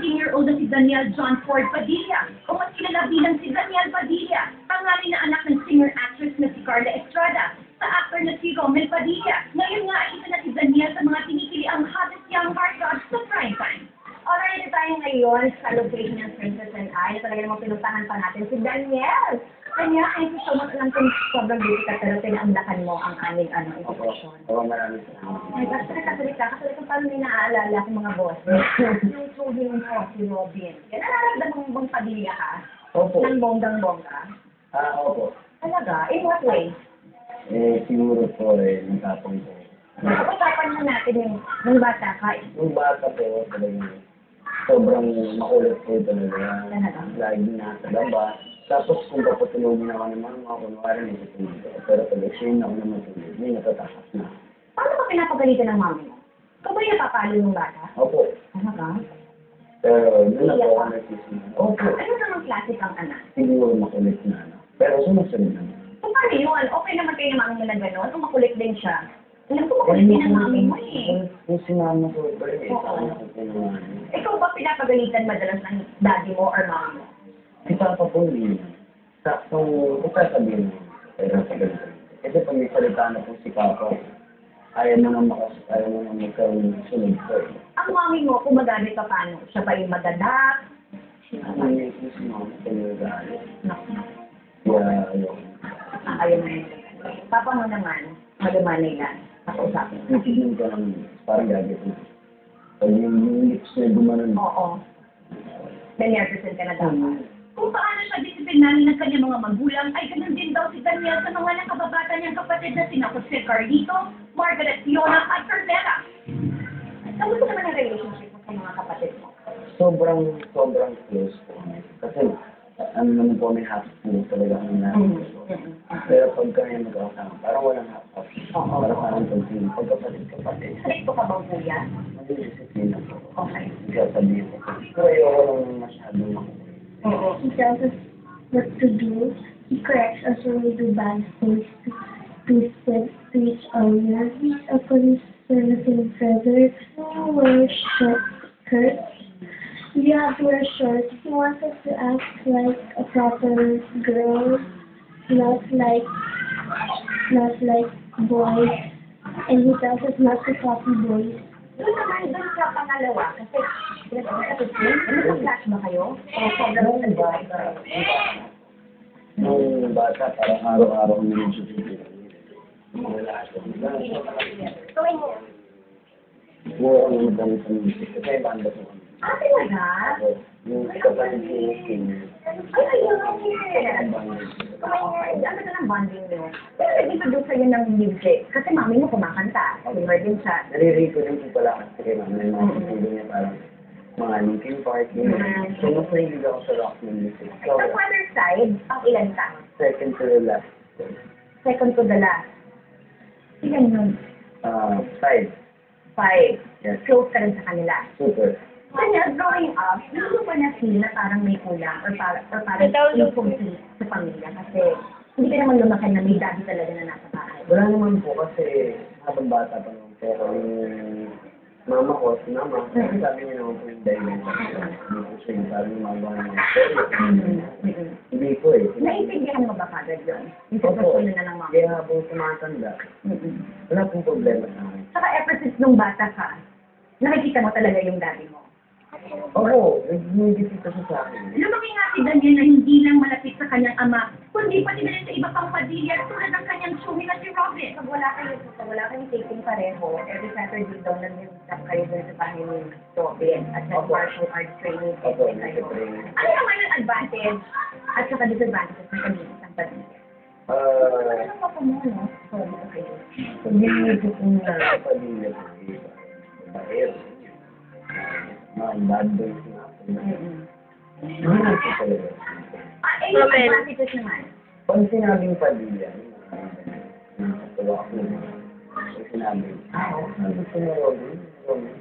16-year-old na si Daniel John Ford Padilla, o mas kilala bilang si Daniel Padilla, pangalan na anak ng singer-actress na si Carla Estrada, sa actor na si Romel Padilla. Ngayon nga, isa na si Daniel sa mga pinipili ang hottest young heartthrob sa prime time. Alright, tayo ngayon sa location ng Princess and I talaga namang pinuntahan pa natin si Daniel. Kanya, you so much. Alam kong sobrang beauty ka, pero pinaundakan mo ang aming ano, invitation. Oo, salamat. Ay, basta nakatuloy ka, kasi kung paano may naaalala ko mga bosses. yung tubig mo, si Robin. Yan, nararamdaman mo bang pamilya ka? Opo. Ng bonggang-bongga? Ah, opo. Talaga? In what way? Eh, siguro po eh, natapon ko. Pag-usapan mo natin yung nung bata ka, Yung bata po, talagang sobrang makulit po talaga. Talaga? Lagi nasa labas. Tapos kung papatulogin ako ng mga kunwari may tutulog ako. Pero pag explain ako na matulog, may natatakas na. paano ka pinapagalitan ng mami mo? Ikaw ba yung napapalo ng bata? Opo. Talaga? Pero doon na po ako nagsisimula. Opo. Ano namang klase kang anak? Siguro makulit na ano. Pero sumusunod naman. Kung paano yun? Okay naman kayo ng mami mo na gano'n? Kung makulit din siya? Alam ko makulit din ang mami mo eh. Kung si mama ko pa rin Oo. sa kanya ko pinangalan. Ikaw ba pinapagalitan madalas ng daddy mo or mami mo? Si Papa po hindi. Saktong, kung sasabihin mo, pero pagalitan. Kasi pag may salita na po si Papa, ayaw mo na makas, ayaw mo na magkaroon ng sunod ko eh. Ang mami mo, kung magalit ka paano? Siya ba yung madadak? Ang hindi ko si Mama, kanya galit. Naku, Kaya, ayaw. ah, ayaw mo yun. Papa mo naman, magamanay lang. Nakausapin. Titignan ka lang, parang gagawin ko. Pag yung lips niya gumanon, Oo. Daniel, present ka na dapat. Kung paano siya disiplinahin ng kanyang mga magulang, ay ganun din daw si Daniel sa mga nakababata niyang kapatid na sina Jose Carlito, Margaret Fiona at Carmela. Kamusta naman ang relationship mo sa mga kapatid mo? sobrang, sobrang close po kami. Kasi, ano naman po, may half po talaga kami na. Pero pag kami magkakasama, parang walang up. Oo. Parang parang pagkasin, pagkapatid-kapatid. Stricto ka bang kuya? Hindi disiplina po. Okay. Hindi sabihin ko. Pero ayoko lang masyadong makulit. He tells us what to do. He corrects us when we do bad things to, to, to, each other. He's a conservative brother who wears short skirts. We have to wear shorts. He wants us to act like a proper girl, not like not like boys. And he tells us not to copy boys. Doon naman, doon sa pangalawa, kasi pinag-kapatid mo, nag-flash ba kayo? O sobrang nag-drive kayo? Nung bata, parang araw-araw kami yung susunod. Wala ako. Gawin mo. Ako naman kami sa music. Kasi banda kami. Ah, talaga? Yung kapatid ko yung senior. Ay, ayun. Ang banda. Okay, ang ganda ng bonding niyo. Pero nag-introduce kayo ng music. Kasi mami mo kumakanta. Singer din siya. Naririnig ko rin po pala kasi kay mama. Yung mga sisindo niya parang mga Linkin Park. Yun. Mm. So, mas nahilig ako sa rock na music. So, Sa father side, ang ilan ka? second to the last. Second to the last. Ilan yun? Uh, five. Five. Yes. Close ka rin sa kanila. Super. Kanya, growing up, hindi mo ba na-feel na parang may kulang or, para, or parang incomplete pamilya? Kasi hindi ka naman lumaki na may daddy talaga na nasa bahay. Wala naman po kasi habang bata pa naman. Pero yung mama ko, si mama, Mm. sabi niya naman po yung dahilan. Hindi po siya yung magawa ng story. Mm-hmm. Hindi po eh. Naiintindihan mo ba kagad yun? Yung sitwasyon na ng mama? Kaya habang tumatanda, Mm-mm. wala pong problema sa akin. Saka ever since nung bata ka, nakikita mo talaga yung daddy mo. Oo, nagmigit ito siya sa akin. Lumaki nga si Daniel na kanyang ama, kundi pati na rin sa iba pang padilya tulad ng kanyang chumi na si Robin. Pag wala kayo, pag wala kayong taping pareho, every Saturday daw nag-meet kayo dun sa bahay ni Robin at sa Opo. martial arts training Opo, kayo. Ano naman ang advantage at saka disadvantages ng pagiging ng padilya? Ah, Ano pa po mo, no? Kayo. pag-ibig ko kung nasa pamilya ko, di ba? Babaero. Mga bad boys. Naman. Pag sinabing pamilya, nakakatawa ako naman. Pag sinabi, ah, ano gusto mo, Robin? Robin?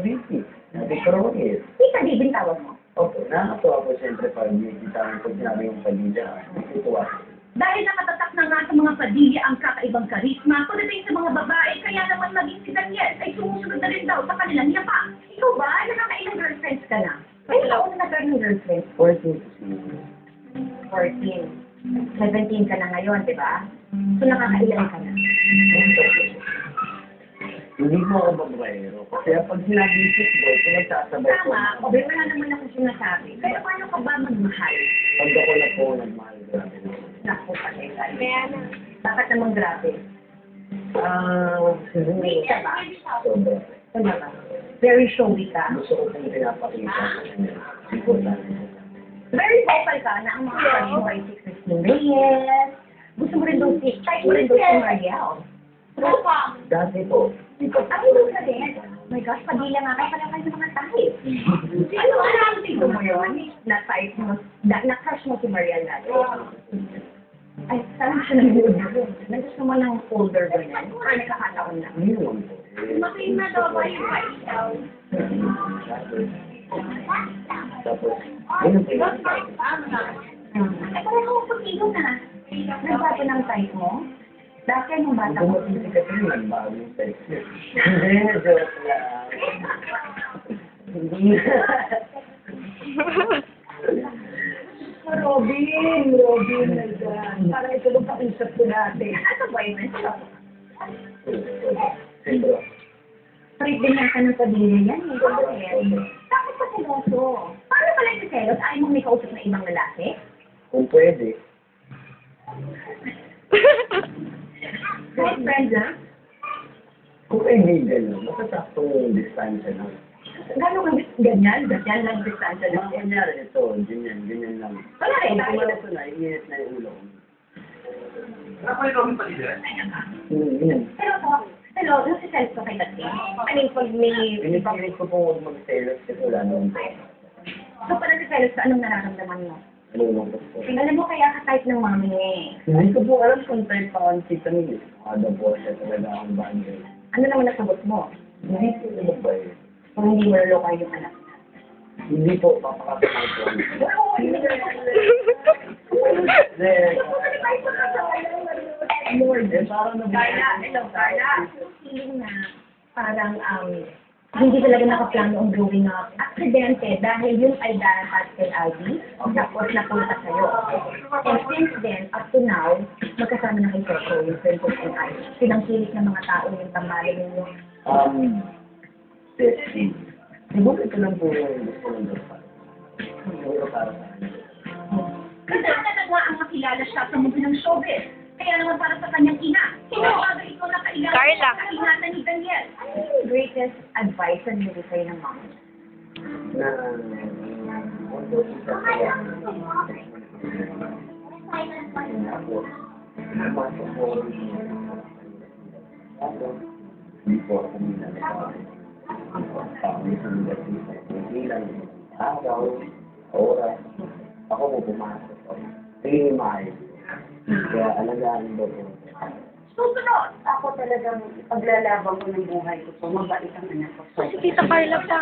BP. Sabi ko, Robin. Tita Di, bin tawag mo. Opo, nakakatawa po siyempre pag nakikita ko pag sinabi yung pamilya, natutuwa. Dahil nakatatak na nga sa mga Padilla ang kakaibang karisma, pagdating sa mga babae, kaya naman maging si Daniel ay sumusunod na rin daw sa kanilang yapa. Ikaw ba? Nakakailang girlfriends ka na? Ay, ikaw na nagkaroon ng girlfriends. 14 po siguro. 14. 17 ka na ngayon, di ba? So, nakakailan ka na. Hindi po ako babaero. Kasi pag sinabi football, pinagsasabay ko. Tama, o ba, wala naman ako sinasabi. Pero paano ka ba magmahal? Pag ako na po nagmahal, grabe na. Naku, patay tayo. Bakit naman grabe? Ah. Wait ka ba? Ano ba? Very showy ka. Very vocal ka na ang mga crush mo ay si Christine Reyes. Gusto mo rin doon si, type mo rin doon si Mariel. Dati po, Ay, doon ka din. Oh my gosh, padila nga kayo pala kayo sa mga type. Ano ba ang tingin mo yun? Na type mo, na, na crush mo si Mariel dati. Ay, saan siya nanonood? Nagusto mo ng older ganyan? Or nakakataon lang? Naman. Eh, Makin na daw ba yung ikaw? Tapos, yun ang pinapakita. Hmm. Ay, pareho mo pag-igo na. Nagbago ng type mo? Dati anong bata mo? kasi yun, nagbago yung sex niya. Hindi, joke lang. Hindi. Robin, Robin, na dyan. Parang ito lang kausap ko dati. Ano ba yun? Siyempre. Trip din ka ng pamilya yan. eh. Bakit? Bakit pa seloso? Paano pala yung selos? Ayaw mo may kausap na ibang lalaki? Kung pwede, Kahit friends lang? kung kaibigan lang, masasaktong distansya lang. Gano'n kang ganyan? Ganyan lang distansya Ang lang. kunyari, ito, ganyan, ganyan lang. Wala rin. Kung pumalas na, iinit na yung ulo ko. Hmm, Ganyan. Pero ako, hello, nasiselos ko kay Tati. I mean, pag may. Pinipilit ko pong huwag mag-selos kasi wala naman po. So, pag nasiselos ka, anong nararamdaman mo? Po. Alam mo, kaya ka type ng mami niya eh. Hindi ko po alam kung type pa ang kita niya. Kada po siya talaga ang bagay. Ano naman nasagot mo? Hindi po ano ba eh. Kung hindi mo naloko yung anak. Hindi po, ko. Ka Hindi. Lord. Eh, parang nabuhay. Carla, hello, Carla. Feeling na parang um, hindi talaga nakaplano ang growing up. Aksidente dahil yun ay darapat kay Aldi, tapos napunta sa'yo. And since then, up to now, magkasama na kay Coco, yung Princess and I. Pinangkilit ng mga tao yung tamali ninyo. Um, Siguro ito lang po yung gusto ng gusto. Siguro para sa akin. Nga ang makilala siya sa mundo ng showbiz. Kaya naman para sa kanyang ina, sinabaga ito na kailangan Carla. sa kaingatan ni Daniel. Ano yung greatest advice na nilagay sa'yo ng mama? Na, although isa kaya, ako, pumasok po ako ako, hindi po ako nilalagay. Sa ilang araw, oras, ako po pumasok. Tingin maayos. Kaya alagaan mo po. Susunod, Ako talagang paglalaban ko ng buhay ko, so mabait ang anak ko. Si Tita Carla pa.